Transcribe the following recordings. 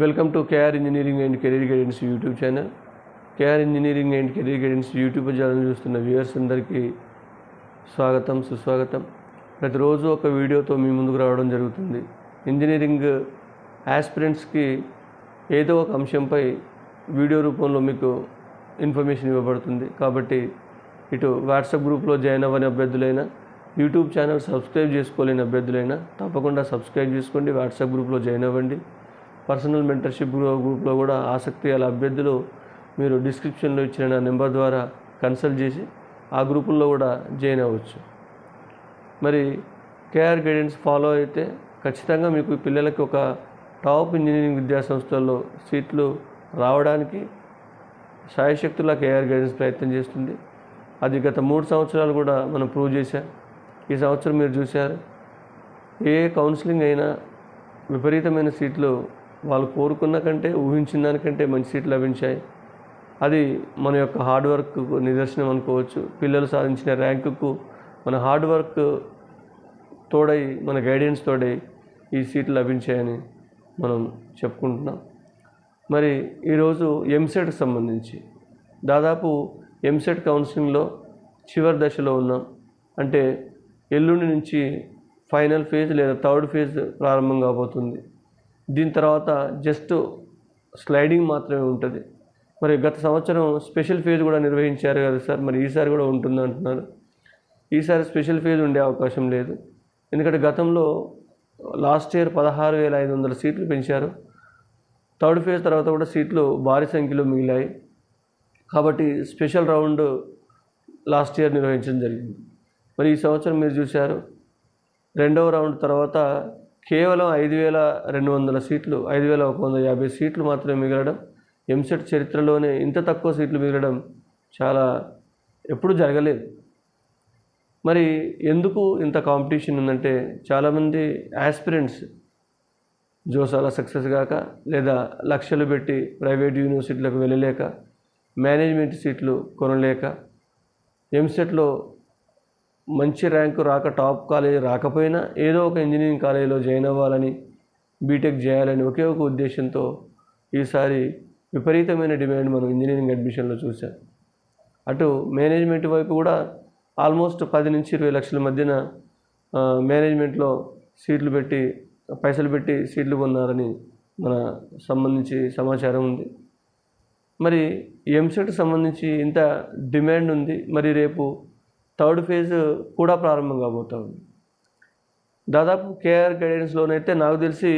Welcome to KR engineering and career guidance YouTube channel KR engineering and career guidance YouTube channel చూస్తున్న viewers అందరికీ స్వాగతం సుస్వాగతం. ప్రతిరోజు ఒక వీడియోతో మీ ముందుకు రావడం జరుగుతుంది. ఇంజనీరింగ్ ఆస్పిరెంట్స్కి ఏదో ఒక అంశంపై వీడియో రూపంలో మీకు ఇన్ఫర్మేషన్ ఇవ్వబడుతుంది. కాబట్టి ఇటు వాట్సాప్ గ్రూప్లో జాయిన్ అవ్వని అభ్యర్థులైనా యూట్యూబ్ ఛానల్ సబ్స్క్రైబ్ చేసుకోలేని అభ్యర్థులైనా తప్పకుండా సబ్స్క్రైబ్ చేసుకోండి. వాట్సాప్ గ్రూప్లో జాయిన్ అవ్వండి. పర్సనల్ మెంటర్షిప్ గ్రూప్లో కూడా ఆసక్తి గల అభ్యర్థులు మీరు డిస్క్రిప్షన్లో ఇచ్చిన నా నెంబర్ ద్వారా కన్సల్ట్ చేసి ఆ గ్రూపుల్లో కూడా జాయిన్ అవ్వచ్చు. మరి కేఆర్ గైడెన్స్ ఫాలో అయితే ఖచ్చితంగా మీకు పిల్లలకి ఒక టాప్ ఇంజనీరింగ్ విద్యా సంస్థల్లో సీట్లు రావడానికి సాయశక్తులా కేఆర్ గైడెన్స్ ప్రయత్నం చేస్తుంది. అది గత మూడు సంవత్సరాలు కూడా మనం ప్రూవ్ చేశాం. ఈ సంవత్సరం మీరు చూశారు. ఏ కౌన్సిలింగ్ అయినా విపరీతమైన సీట్లు వాళ్ళు కోరుకున్న కంటే ఊహించిన దానికంటే మంచి సీట్లు లభించాయి. అది మన యొక్క హార్డ్ వర్క్ నిదర్శనం అనుకోవచ్చు. పిల్లలు సాధించిన ర్యాంకుకు మన హార్డ్ వర్క్ తోడై మన గైడెన్స్ తోడై ఈ సీట్లు లభించాయని మనం చెప్పుకుంటున్నాం. మరి ఈరోజు ఎంసెట్కి సంబంధించి దాదాపు ఎంసెట్ కౌన్సిలింగ్లో చివరి దశలో ఉన్నాం. అంటే ఎల్లుండి నుంచి ఫైనల్ ఫేజ్ లేదా థర్డ్ ఫేజ్ ప్రారంభం కాబోతుంది. దీని తర్వాత జస్ట్ స్లైడింగ్ మాత్రమే ఉంటుంది. మరి గత సంవత్సరం స్పెషల్ ఫేజ్ కూడా నిర్వహించారు కదా సార్ మరి ఈసారి కూడా ఉంటుంది అంటున్నారు. ఈసారి స్పెషల్ ఫేజ్ ఉండే అవకాశం లేదు. ఎందుకంటే గతంలో లాస్ట్ ఇయర్ పదహారు వేల ఐదు వందల సీట్లు పెంచారు. థర్డ్ ఫేజ్ తర్వాత కూడా సీట్లు భారీ సంఖ్యలో మిగిలాయి. కాబట్టి స్పెషల్ రౌండ్ లాస్ట్ ఇయర్ నిర్వహించడం జరిగింది. మరి ఈ సంవత్సరం మీరు చూశారు రెండవ రౌండ్ తర్వాత కేవలం ఐదు వేల రెండు వందల సీట్లు ఐదు వేల ఒక వంద యాభై సీట్లు మాత్రమే మిగలడం ఎంసెట్ చరిత్రలోనే ఇంత తక్కువ సీట్లు మిగలడం చాలా ఎప్పుడూ జరగలేదు. మరి ఎందుకు ఇంత కాంపిటీషన్ ఉందంటే చాలామంది యాస్పిరెంట్స్ జోసాల సక్సెస్ కాక లేదా లక్షలు పెట్టి ప్రైవేట్ యూనివర్సిటీలకు వెళ్ళలేక మేనేజ్మెంట్ సీట్లు కొనలేక ఎంసెట్లో మంచి ర్యాంకు రాక టాప్ కాలేజీ రాకపోయినా ఏదో ఒక ఇంజనీరింగ్ కాలేజీలో జాయిన్ అవ్వాలని బీటెక్ చేయాలని ఒకే ఒక ఉద్దేశంతో ఈసారి విపరీతమైన డిమాండ్ మనం ఇంజనీరింగ్ అడ్మిషన్లో చూసాం అటు మేనేజ్మెంట్ వైపు కూడా ఆల్మోస్ట్ పది నుంచి ఇరవై లక్షల మధ్యన మేనేజ్మెంట్లో సీట్లు పెట్టి పైసలు పెట్టి సీట్లు కొన్నారని మన సంబంధించి సమాచారం ఉంది. మరి ఎంసెట్ సంబంధించి ఇంత డిమాండ్ ఉంది. మరి రేపు థర్డ్ ఫేజ్ కూడా ప్రారంభం కాబోతా ఉంది. దాదాపు కేఆర్ గైడెన్స్లోనైతే నాకు తెలిసి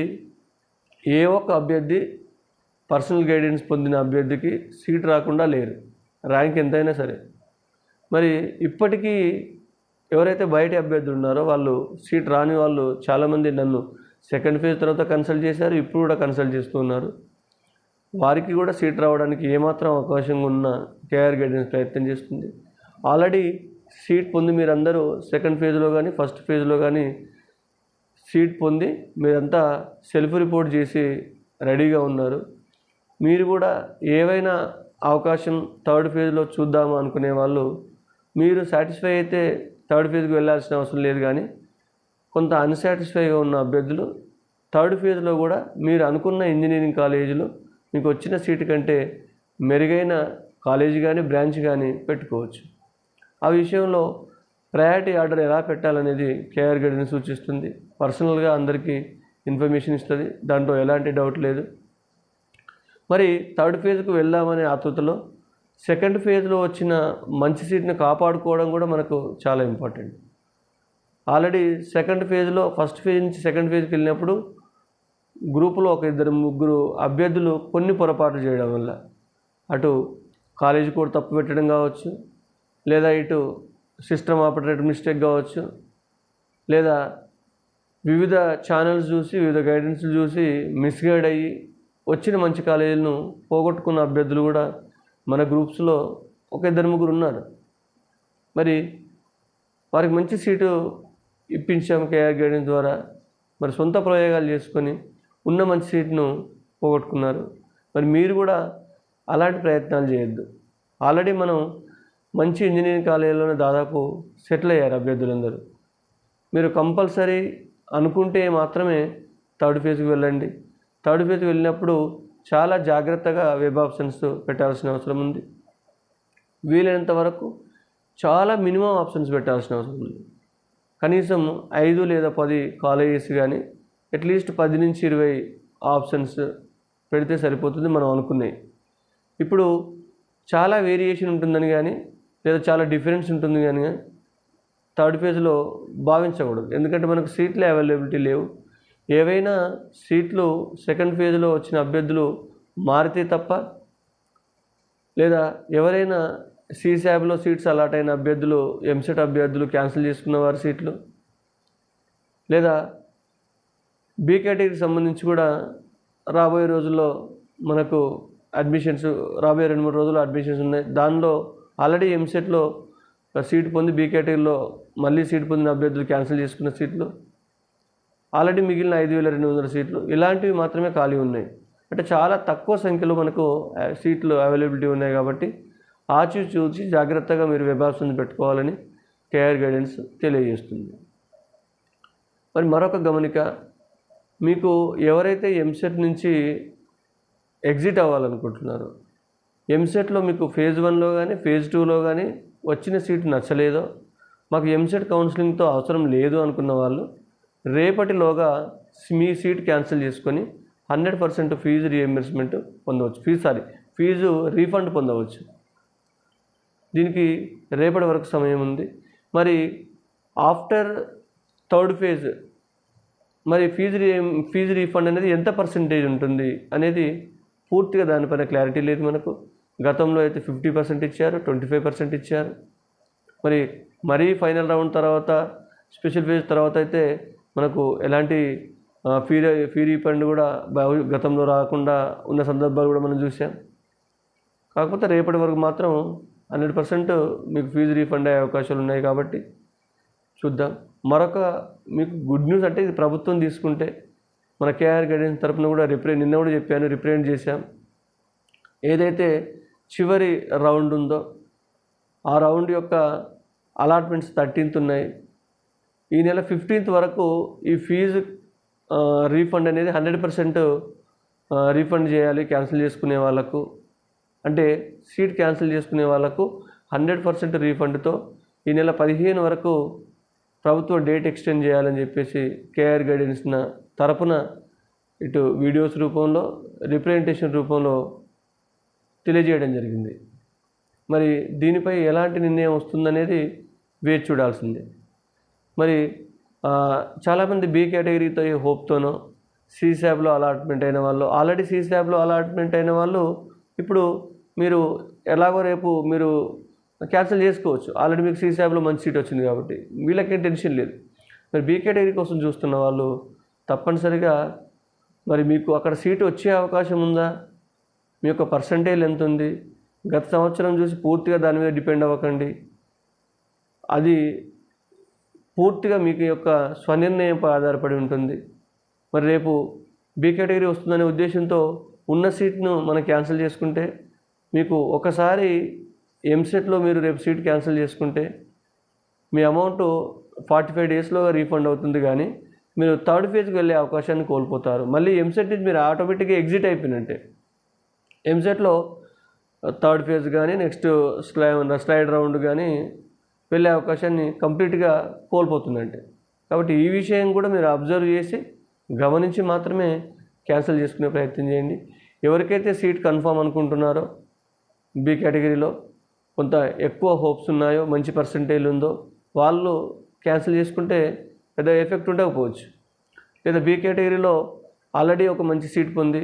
ఏ ఒక్క అభ్యర్థి పర్సనల్ గైడెన్స్ పొందిన అభ్యర్థికి సీట్ రాకుండా లేరు. ర్యాంక్ ఎంతైనా సరే. మరి ఇప్పటికీ ఎవరైతే బయట అభ్యర్థులు ఉన్నారో వాళ్ళు సీట్ రాని వాళ్ళు చాలామంది నన్ను సెకండ్ ఫేజ్ తర్వాత కన్సల్ట్ చేశారు ఇప్పుడు కూడా కన్సల్ట్ చేస్తూ ఉన్నారు. వారికి కూడా సీట్ రావడానికి ఏమాత్రం అవకాశం ఉన్న కేఆర్ గైడెన్స్ ప్రయత్నం చేస్తుంది. ఆల్రెడీ సీట్ పొంది మీరందరూ సెకండ్ ఫేజ్లో కానీ ఫస్ట్ ఫేజ్లో కానీ సీట్ పొంది మీరంతా సెల్ఫ్ రిపోర్ట్ చేసి రెడీగా ఉన్నారు. మీరు కూడా ఏవైనా అవకాశం థర్డ్ ఫేజ్లో చూద్దాము అనుకునే వాళ్ళు మీరు సాటిస్ఫై అయితే థర్డ్ ఫేజ్కి వెళ్ళాల్సిన అవసరం లేదు కానీ కొంత అన్సాటిస్ఫైగా ఉన్న అభ్యర్థులు థర్డ్ ఫేజ్లో కూడా మీరు అనుకున్న ఇంజనీరింగ్ కాలేజీలో మీకు వచ్చిన సీటు కంటే మెరుగైన కాలేజీ కానీ బ్రాంచ్ కానీ పెట్టుకోవచ్చు. ఆ విషయంలో ప్రయారిటీ ఆర్డర్ ఎలా పెట్టాలనేది కేఆర్ గైడెన్స్ సూచిస్తుంది. పర్సనల్గా అందరికీ ఇన్ఫర్మేషన్ ఇస్తుంది. దాంట్లో ఎలాంటి డౌట్ లేదు. మరి థర్డ్ ఫేజ్కు వెళ్దామనే ఆతృతలో సెకండ్ ఫేజ్లో వచ్చిన మంచి సీట్ని కాపాడుకోవడం కూడా మనకు చాలా ఇంపార్టెంట్. ఆల్రెడీ సెకండ్ ఫేజ్లో ఫస్ట్ ఫేజ్ నుంచి సెకండ్ ఫేజ్కి వెళ్ళినప్పుడు గ్రూపులో ఒక ఇద్దరు ముగ్గురు అభ్యర్థులు కొన్ని పొరపాట్లు చేయడం వల్ల. అటు కాలేజీ కూడా తప్పు పెట్టడం కావచ్చు లేదా ఇటు సిస్టమ్ ఆపరేటర్ మిస్టేక్ కావచ్చు లేదా వివిధ ఛానల్స్ చూసి వివిధ గైడెన్స్లు చూసి మిస్గైడ్ అయ్యి వచ్చిన మంచి కాలేజీలను పోగొట్టుకున్న అభ్యర్థులు కూడా మన గ్రూప్స్లో ఒక ఇద్దరు ముగ్గురు ఉన్నారు. మరి వారికి మంచి సీటు ఇప్పించాం కేఆర్ గైడెన్స్ ద్వారా. మరి సొంత ప్రయోగాలు చేసుకొని ఉన్న మంచి సీట్ను పోగొట్టుకున్నారు. మరి మీరు కూడా అలాంటి ప్రయత్నాలు చేయొద్దు. ఆల్రెడీ మనం మంచి ఇంజనీరింగ్ కాలేజీలోనే దాదాపు సెటిల్ అయ్యారు అభ్యర్థులందరూ. మీరు కంపల్సరీ అనుకుంటే మాత్రమే థర్డ్ ఫేజ్కి వెళ్ళండి. థర్డ్ ఫేజ్కి వెళ్ళినప్పుడు చాలా జాగ్రత్తగా వెబ్ ఆప్షన్స్ పెట్టాల్సిన అవసరం ఉంది. వీలైనంత వరకు చాలా మినిమం ఆప్షన్స్ పెట్టాల్సిన అవసరం ఉంది. కనీసం ఐదు లేదా పది కాలేజెస్ కానీ అట్లీస్ట్ పది నుంచి ఇరవై ఆప్షన్స్ పెడితే సరిపోతుంది మనం అనుకున్నాయి ఇప్పుడు చాలా వేరియేషన్ ఉంటుందని కానీ లేదా చాలా డిఫరెన్స్ ఉంటుంది కానీ థర్డ్ ఫేజ్లో భావించకూడదు. ఎందుకంటే మనకు సీట్ల అవైలబిలిటీ లేవు. ఏవైనా సీట్లు సెకండ్ ఫేజ్లో వచ్చిన అభ్యర్థులు మారితే తప్ప లేదా ఎవరైనా సీశాబ్లో సీట్స్ అలాట్ అయిన అభ్యర్థులు ఎంసెట్ అభ్యర్థులు క్యాన్సిల్ చేసుకున్న వారి సీట్లు లేదా బీ కేటగిరీకి సంబంధించి కూడా రాబోయే రోజుల్లో మనకు అడ్మిషన్స్ రాబోయే రెండు మూడు రోజుల్లో అడ్మిషన్స్ ఉన్నాయి. దానిలో ఆల్రెడీ ఎంసెట్లో సీట్ పొంది బీ కేటగిరీలో మళ్ళీ సీట్ పొందిన అభ్యర్థులు క్యాన్సిల్ చేసుకున్న సీట్లు ఆల్రెడీ మిగిలిన ఐదు వేల రెండు వందల సీట్లు ఇలాంటివి మాత్రమే ఖాళీ ఉన్నాయి. అంటే చాలా తక్కువ సంఖ్యలో మనకు సీట్లు అవైలబిలిటీ ఉన్నాయి కాబట్టి ఆచి చూసి జాగ్రత్తగా మీరు వెబ్ పెట్టుకోవాలని కేఆర్ గైడెన్స్ తెలియజేస్తుంది. మరి మరొక గమనిక మీకు ఎవరైతే ఎంసెట్ నుంచి ఎగ్జిట్ అవ్వాలనుకుంటున్నారో ఎంసెట్లో మీకు ఫేజ్ వన్లో కానీ ఫేజ్ టూలో కానీ వచ్చిన సీట్ నచ్చలేదో మాకు ఎంసెట్ కౌన్సిలింగ్తో అవసరం లేదు అనుకున్న వాళ్ళు రేపటిలోగా మీ సీట్ క్యాన్సిల్ చేసుకొని హండ్రెడ్ పర్సెంట్ ఫీజు రీఎంబర్స్మెంట్ పొందవచ్చు. ఫీజు సారీ ఫీజు రీఫండ్ పొందవచ్చు. దీనికి రేపటి వరకు సమయం ఉంది. మరి ఆఫ్టర్ థర్డ్ ఫేజ్ మరి ఫీజు రీ ఫీజు రీఫండ్ అనేది ఎంత పర్సెంటేజ్ ఉంటుంది అనేది పూర్తిగా దానిపైన క్లారిటీ లేదు మనకు. గతంలో అయితే ఫిఫ్టీ పర్సెంట్ ఇచ్చారు ట్వంటీ ఫైవ్ పర్సెంట్ ఇచ్చారు. మరి మరీ ఫైనల్ రౌండ్ తర్వాత స్పెషల్ ఫేజ్ తర్వాత అయితే మనకు ఎలాంటి ఫీ ఫీ రీఫండ్ కూడా గతంలో రాకుండా ఉన్న సందర్భాలు కూడా మనం చూసాం. కాకపోతే రేపటి వరకు మాత్రం హండ్రెడ్ పర్సెంట్ మీకు ఫీజు రీఫండ్ అయ్యే అవకాశాలు ఉన్నాయి కాబట్టి చూద్దాం. మరొక మీకు గుడ్ న్యూస్ అంటే ఇది ప్రభుత్వం తీసుకుంటే మన కేఆర్ గైడెన్స్ తరపున కూడా రిప్రజెంట్ నిన్న కూడా చెప్పాను రిప్రజెంట్ చేశాం. ఏదైతే చివరి రౌండ్ ఉందో ఆ రౌండ్ యొక్క అలాట్మెంట్స్ థర్టీన్త్ ఉన్నాయి. ఈ నెల ఫిఫ్టీన్త్ వరకు ఈ ఫీజు రీఫండ్ అనేది హండ్రెడ్ పర్సెంట్ రీఫండ్ చేయాలి క్యాన్సిల్ చేసుకునే వాళ్ళకు. అంటే సీట్ క్యాన్సిల్ చేసుకునే వాళ్ళకు హండ్రెడ్ పర్సెంట్ రీఫండ్తో ఈ నెల పదిహేను వరకు ప్రభుత్వం డేట్ ఎక్స్టెండ్ చేయాలని చెప్పేసి కేఆర్ గైడెన్స్ తరపున ఇటు వీడియోస్ రూపంలో రిప్రజెంటేషన్ రూపంలో తెలియజేయడం జరిగింది. మరి దీనిపై ఎలాంటి నిర్ణయం వస్తుందనేది వేచి చూడాల్సిందే. మరి చాలామంది బీ కేటగిరీతో హోప్తోనో సి శాబ్లో అలాట్మెంట్ అయిన వాళ్ళు ఆల్రెడీ సి శాబ్లో అలాట్మెంట్ అయిన వాళ్ళు ఇప్పుడు మీరు ఎలాగో రేపు మీరు క్యాన్సిల్ చేసుకోవచ్చు. ఆల్రెడీ మీకు సి శాబ్లో మంచి సీట్ వచ్చింది కాబట్టి. వీళ్ళకేం టెన్షన్ లేదు. మరి బీ కేటగిరీ కోసం చూస్తున్న వాళ్ళు తప్పనిసరిగా మరి మీకు అక్కడ సీటు వచ్చే అవకాశం ఉందా? మీ యొక్క పర్సంటేజ్ ఎంత ఉంది? గత సంవత్సరం చూసి పూర్తిగా దాని మీద డిపెండ్ అవ్వకండి. అది పూర్తిగా మీకు యొక్క స్వనిర్ణయంపై ఆధారపడి ఉంటుంది. మరి రేపు బి కేటగిరీ వస్తుందనే ఉద్దేశంతో ఉన్న సీట్ను మనం క్యాన్సిల్ చేసుకుంటే మీకు ఒకసారి ఎంసెట్లో మీరు రేపు సీట్ క్యాన్సిల్ చేసుకుంటే మీ అమౌంట్ ఫార్టీ ఫైవ్ డేస్లో రీఫండ్ అవుతుంది కానీ మీరు థర్డ్ ఫేజ్కి వెళ్ళే అవకాశాన్ని కోల్పోతారు. మళ్ళీ ఎంసెట్ నుంచి మీరు ఆటోమేటిక్గా ఎగ్జిట్ అయిపోయినట్టే. ఎంసెట్లో థర్డ్ ఫేజ్ కానీ నెక్స్ట్ స్లై స్లైడ్ రౌండ్ కానీ వెళ్ళే అవకాశాన్ని కంప్లీట్గా కోల్పోతుందంటే. కాబట్టి ఈ విషయం కూడా మీరు అబ్జర్వ్ చేసి గమనించి మాత్రమే క్యాన్సిల్ చేసుకునే ప్రయత్నం చేయండి. ఎవరికైతే సీట్ కన్ఫామ్ అనుకుంటున్నారో బి కేటగిరీలో కొంత ఎక్కువ హోప్స్ ఉన్నాయో మంచి పర్సంటేజ్ ఉందో వాళ్ళు క్యాన్సిల్ చేసుకుంటే పెద్ద ఎఫెక్ట్ ఉండకపోవచ్చు. లేదా బి కేటగిరీలో ఆల్రెడీ ఒక మంచి సీట్ పొంది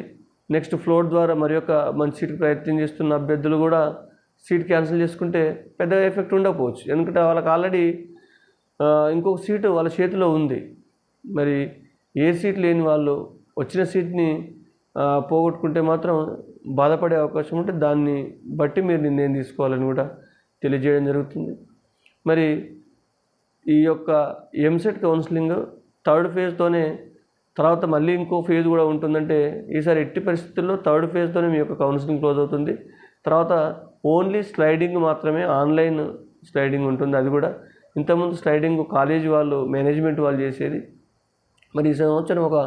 నెక్స్ట్ ఫ్లోర్ ద్వారా మరి యొక్క మంచి సీట్ ప్రయత్నం చేస్తున్న అభ్యర్థులు కూడా సీట్ క్యాన్సిల్ చేసుకుంటే పెద్ద ఎఫెక్ట్ ఉండకపోవచ్చు. ఎందుకంటే వాళ్ళకి ఆల్రెడీ ఇంకొక సీటు వాళ్ళ చేతిలో ఉంది. మరి ఏ సీట్ లేని వాళ్ళు వచ్చిన సీట్ని పోగొట్టుకుంటే మాత్రం బాధపడే అవకాశం ఉంటే దాన్ని బట్టి మీరు నిర్ణయం తీసుకోవాలని కూడా తెలియజేయడం జరుగుతుంది. మరి ఈ యొక్క ఎంసెట్ కౌన్సిలింగ్ థర్డ్ ఫేజ్తోనే తర్వాత మళ్ళీ ఇంకో ఫేజ్ కూడా ఉంటుందంటే ఈసారి ఎట్టి పరిస్థితుల్లో థర్డ్ ఫేజ్తోనే మీ యొక్క కౌన్సిలింగ్ క్లోజ్ అవుతుంది. తర్వాత ఓన్లీ స్లైడింగ్ మాత్రమే ఆన్లైన్ స్లైడింగ్ ఉంటుంది అది కూడా. ఇంతకుముందు స్లైడింగ్ కాలేజ్ వాళ్ళు మేనేజ్మెంట్ వాళ్ళు చేసేది. మరి ఈ సంవత్సరం ఒక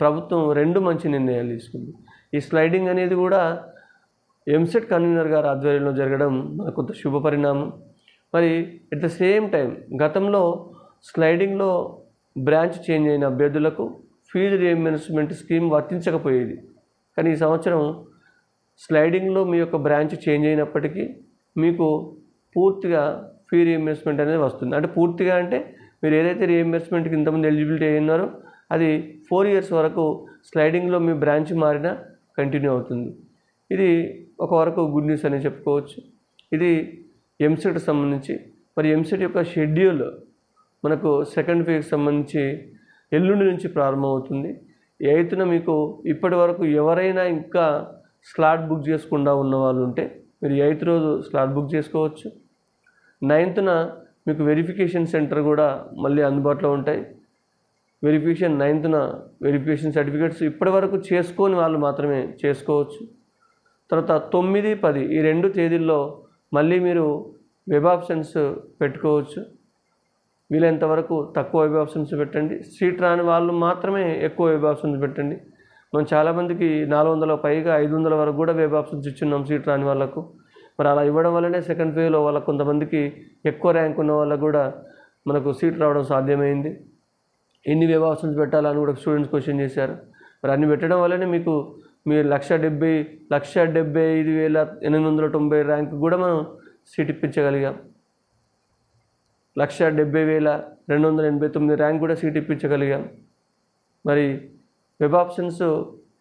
ప్రభుత్వం రెండు మంచి నిర్ణయాలు తీసుకుంది. ఈ స్లైడింగ్ అనేది కూడా ఎంసెట్ కన్వీనర్ గారి ఆధ్వర్యంలో జరగడం మనకు కొంత శుభ పరిణామం. మరి ఎట్ ద సేమ్ టైం గతంలో స్లైడింగ్లో బ్రాంచ్ చేంజ్ అయిన అభ్యర్థులకు ఫీజు రియంబర్స్మెంట్ స్కీమ్ వర్తించకపోయేది. కానీ ఈ సంవత్సరం స్లైడింగ్లో మీ యొక్క బ్రాంచ్ చేంజ్ అయినప్పటికీ మీకు పూర్తిగా ఫీ రియంబర్స్మెంట్ అనేది వస్తుంది. అంటే పూర్తిగా అంటే మీరు ఏదైతే రియంబర్స్మెంట్కి ఇంతమంది ఎలిజిబిలిటీ ఉన్నారో అది ఫోర్ ఇయర్స్ వరకు స్లైడింగ్లో మీ బ్రాంచ్ మారినా కంటిన్యూ అవుతుంది. ఇది ఒక వరకు గుడ్ న్యూస్ అని చెప్పుకోవచ్చు. ఇది ఎంసెట్ సంబంధించి. మరి ఎంసెట్ యొక్క షెడ్యూల్ మనకు సెకండ్ ఫేజ్కి సంబంధించి ఎల్లుండి నుంచి ప్రారంభమవుతుంది. ఎయిత్న మీకు ఇప్పటి వరకు ఎవరైనా ఇంకా స్లాట్ బుక్ చేసుకుండా ఉన్న వాళ్ళు ఉంటే మీరు ఎయిత్ రోజు స్లాట్ బుక్ చేసుకోవచ్చు. నైన్త్న మీకు వెరిఫికేషన్ సెంటర్ కూడా మళ్ళీ అందుబాటులో ఉంటాయి. వెరిఫికేషన్ నైన్త్న వెరిఫికేషన్ సర్టిఫికేట్స్ ఇప్పటి వరకు చేసుకొని వాళ్ళు మాత్రమే చేసుకోవచ్చు. తర్వాత తొమ్మిది పది ఈ రెండు తేదీల్లో మళ్ళీ మీరు వెబ్ ఆప్షన్స్ పెట్టుకోవచ్చు. వీలైనంత వరకు తక్కువ వెబ్ ఆప్షన్స్ పెట్టండి. సీట్ రాని వాళ్ళు మాత్రమే ఎక్కువ వెబ్ ఆప్షన్స్ పెట్టండి. మనం చాలామందికి నాలుగు వందల పైగా ఐదు వందల వరకు కూడా వెబ్ ఆప్షన్స్ ఇచ్చున్నాం సీట్ రాని వాళ్ళకు. మరి అలా ఇవ్వడం వల్లనే సెకండ్ ఫేజ్లో వాళ్ళకు కొంతమందికి ఎక్కువ ర్యాంక్ ఉన్న వాళ్ళకు కూడా మనకు సీట్ రావడం సాధ్యమైంది. ఎన్ని వెబ్ ఆప్షన్స్ పెట్టాలని కూడా స్టూడెంట్స్ క్వశ్చన్ చేశారు. మరి అన్ని పెట్టడం వల్లనే మీకు మీరు లక్ష డెబ్బై లక్ష డెబ్బై ఐదు వేల ఎనిమిది వందల తొంభై ర్యాంక్ కూడా మనం సీట్ ఇప్పించగలిగాం. లక్ష డెబ్బై వేల రెండు వందల ఎనభై తొమ్మిది ర్యాంక్ కూడా సీట్ ఇప్పించగలిగాం. మరి వెబ్ ఆప్షన్స్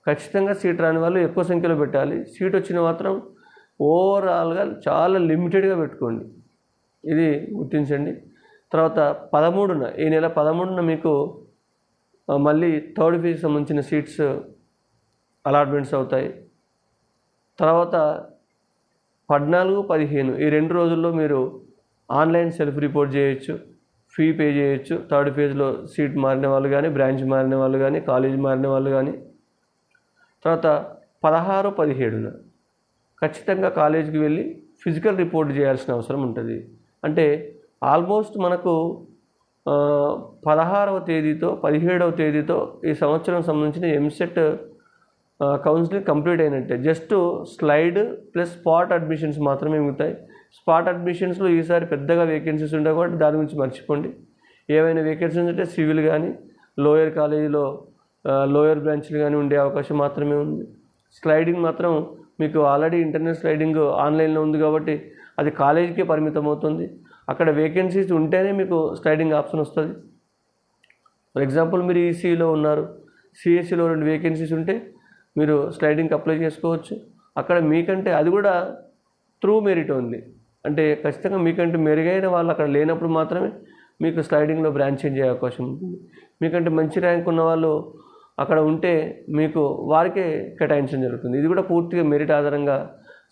ఖచ్చితంగా సీట్ రాని వాళ్ళు ఎక్కువ సంఖ్యలో పెట్టాలి. సీట్ వచ్చిన మాత్రం ఓవరాల్గా చాలా లిమిటెడ్గా పెట్టుకోండి. ఇది గుర్తించండి. తర్వాత పదమూడున ఈ నెల పదమూడున మీకు మళ్ళీ థర్డ్ ఫేజ్ సంబంధించిన సీట్స్ అలాట్మెంట్స్ అవుతాయి. తర్వాత పద్నాలుగు పదిహేను ఈ రెండు రోజుల్లో మీరు ఆన్లైన్ సెల్ఫ్ రిపోర్ట్ చేయొచ్చు ఫీ పే చేయొచ్చు. థర్డ్ ఫేజ్లో సీట్ మారిన వాళ్ళు కానీ బ్రాంచ్ మారిన వాళ్ళు కానీ కాలేజ్ మారిన వాళ్ళు కానీ తర్వాత పదహారు పదిహేడున ఖచ్చితంగా కాలేజీకి వెళ్ళి ఫిజికల్ రిపోర్ట్ చేయాల్సిన అవసరం ఉంటుంది. అంటే ఆల్మోస్ట్ మనకు పదహారవ తేదీతో పదిహేడవ తేదీతో ఈ సంవత్సరం సంబంధించిన ఎంసెట్ కౌన్సిలింగ్ కంప్లీట్ అయినట్టే. Just slide plus spot admissions మాత్రమే మిగుతాయి. స్పాట్ అడ్మిషన్స్లో ఈసారి పెద్దగా వేకెన్సీస్ ఉండవు కాబట్టి దాని గురించి మర్చిపోండి. ఏవైనా వేకెన్సీస్ ఉంటే సివిల్ కానీ లోయర్ కాలేజీలో లోయర్ బ్రాంచ్లు కానీ ఉండే అవకాశం మాత్రమే ఉంది. స్లైడింగ్ మాత్రం మీకు ఆల్రెడీ ఇంటర్నెట్ స్లైడింగ్ ఆన్లైన్లో ఉంది కాబట్టి అది కాలేజీకే పరిమితం అవుతుంది. అక్కడ వేకెన్సీస్ ఉంటేనే మీకు స్లైడింగ్ ఆప్షన్ వస్తుంది. ఫర్ ఎగ్జాంపుల్ మీరు ఈసీలో ఉన్నారు. సిఎస్సిలో రెండు వేకెన్సీస్ ఉంటే మీరు స్లైడింగ్కి అప్లై చేసుకోవచ్చు. అక్కడ మీకంటే అది కూడా త్రూ మెరిట్ ఉంది. అంటే ఖచ్చితంగా మీకంటే మెరుగైన వాళ్ళు అక్కడ లేనప్పుడు మాత్రమే మీకు స్లైడింగ్లో బ్రాంచ్ చేంజ్ అవకాశం ఉంటుంది. మీకంటే మంచి ర్యాంక్ ఉన్న వాళ్ళు అక్కడ ఉంటే మీకు వారికే కేటాయించడం జరుగుతుంది. ఇది కూడా పూర్తిగా మెరిట్ ఆధారంగా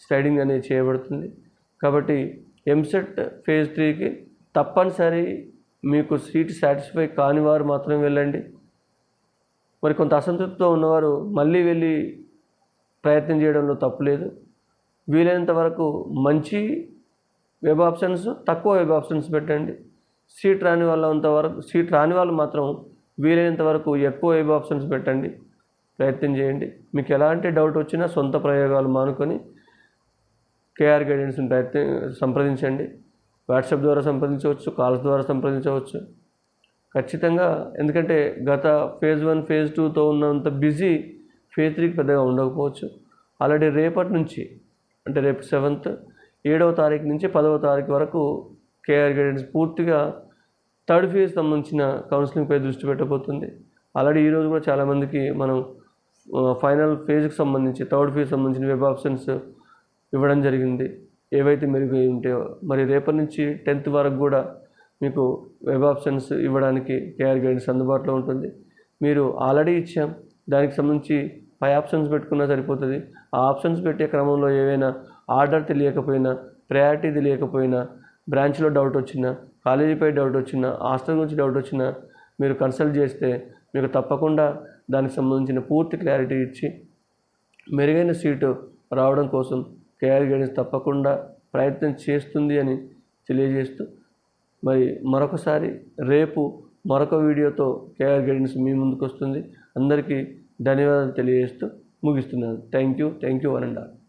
స్లైడింగ్ అనేది చేయబడుతుంది. కాబట్టి ఎంసెట్ ఫేజ్ త్రీకి తప్పనిసరి మీకు సీట్ సాటిస్ఫై కాని వారు మాత్రమే వెళ్ళండి. మరి కొంత అసంతృప్తితో ఉన్నవారు మళ్ళీ వెళ్ళి ప్రయత్నం చేయడంలో తప్పులేదు వీలైనంత వరకు మంచి వెబ్ ఆప్షన్స్ తక్కువ వెబ్ ఆప్షన్స్ పెట్టండి. సీట్ రాని వాళ్ళంత వరకు సీట్ రాని వాళ్ళు మాత్రం వీలైనంత వరకు ఎక్కువ వెబ్ ఆప్షన్స్ పెట్టండి. ప్రయత్నం చేయండి. మీకు ఎలాంటి డౌట్ వచ్చినా సొంత ప్రయోగాలు మానుకొని కేఆర్ గైడెన్స్ని ప్రయత్నం సంప్రదించండి. వాట్సాప్ ద్వారా సంప్రదించవచ్చు కాల్స్ ద్వారా సంప్రదించవచ్చు. ఖచ్చితంగా ఎందుకంటే గత ఫేజ్ వన్ ఫేజ్ టూతో ఉన్నంత బిజీ ఫేజ్ త్రీకి పెద్దగా ఉండకపోవచ్చు. ఆల్రెడీ రేపటి నుంచి అంటే రేపు సెవెంత్ ఏడవ తారీఖు నుంచి పదవ తారీఖు వరకు కేఆర్ గైడెన్స్ పూర్తిగా థర్డ్ ఫేజ్ సంబంధించిన కౌన్సిలింగ్పై దృష్టి పెట్టబోతుంది. ఆల్రెడీ ఈరోజు కూడా చాలామందికి మనం ఫైనల్ ఫేజ్కి సంబంధించి థర్డ్ ఫేజ్ సంబంధించిన వెబ్ ఆప్షన్స్ ఇవ్వడం జరిగింది. ఏవైతే మెరుగు ఉంటాయో మరి రేపటి నుంచి టెన్త్ వరకు కూడా మీకు వెబ్ ఆప్షన్స్ ఇవ్వడానికి కేఆర్ గైడెన్స్ అందుబాటులో ఉంటుంది. మీరు ఆల్రెడీ ఇచ్చాం దానికి సంబంధించి ఫైవ్ ఆప్షన్స్ పెట్టుకున్నా సరిపోతుంది. ఆ ఆప్షన్స్ పెట్టే క్రమంలో ఏవైనా ఆర్డర్ తెలియకపోయినా ప్రయారిటీ తెలియకపోయినా బ్రాంచ్లో డౌట్ వచ్చినా కాలేజీపై డౌట్ వచ్చినా హాస్టల్ గురించి డౌట్ వచ్చినా మీరు కన్సల్ట్ చేస్తే మీకు తప్పకుండా దానికి సంబంధించిన పూర్తి క్లారిటీ ఇచ్చి మెరుగైన సీటు రావడం కోసం కేఆర్ గైడెన్స్ తప్పకుండా ప్రయత్నం చేస్తుంది అని తెలియజేస్తూ మరి మరొకసారి రేపు మరొక వీడియోతో కేఆర్ గైడెన్స్ మీ ముందుకు వస్తుంది. అందరికీ ధన్యవాదాలు తెలియజేస్తూ ముగిస్తున్నాను. Thank you thank you one and all